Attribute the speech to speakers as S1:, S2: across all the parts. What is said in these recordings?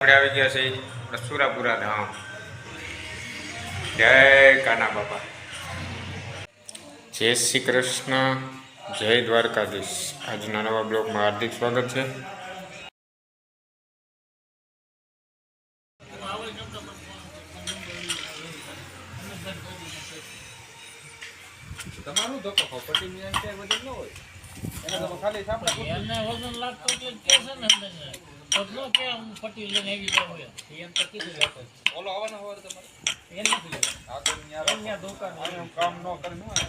S1: આપણે આવી ગયા છે આપણે સુરાપુરા ધામ. જય કાના બાપા. જય શ્રી કૃષ્ણ જય દ્વારકાધીશ. આજના નવા બ્લોગમાં હાર્દિક સ્વાગત છે.
S2: તમારું ધોકો ખાઓ ન્યાય કે વજન ન હોય. એને તમે ખાલી સાંભળો.
S3: એમને વજન લાગતો એટલે કે છે ને એમને પતલો કે આમ પટ્ટી લઈને આવી જાવ એમ તો કીધું છે આપણે.
S2: ઓલો આવવાનો હોય તમારે
S3: એમ નથી લેવાનું.
S2: આ તો ન્યા
S3: દુકાન
S2: આમ કામ ન કરે હોય.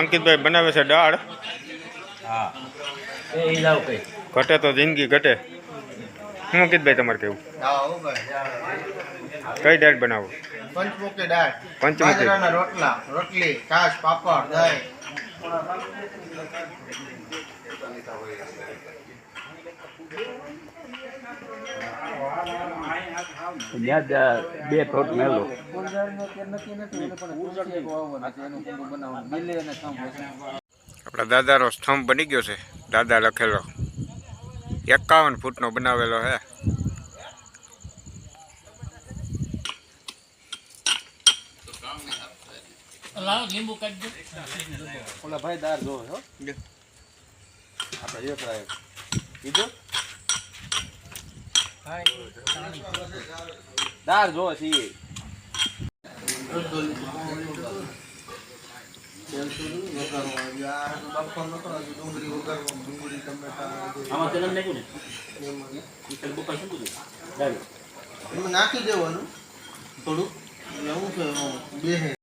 S1: અંકિતભાઈ બનાવે છે દાળ
S3: એ લાવ કઈ.
S1: ઘટે તો જિંદગી ઘટે. શું ભાઈ તમારે કેવું?
S4: હા હો ભાઈ
S1: કઈ ડાળ બનાવો?
S4: પંચમુખી ડાળ
S1: પંચમુખી.
S4: રોટલા રોટલી છાશ પાપડ દહીં.
S5: બે ફોટ મેલો.
S1: આપણા દાદાનો સ્તંભ બની ગયો છે. દાદા લખેલો. એકાવન ફૂટનો બનાવેલો હે.
S3: લીંબુ કાઢજો
S2: ઓલા ભાઈ દાર જો હો. આપણે એક રાય. કીધું? દાર જોવે છે
S4: નાખી દેવાનું.
S5: થોડું?
S4: એવું બેહે.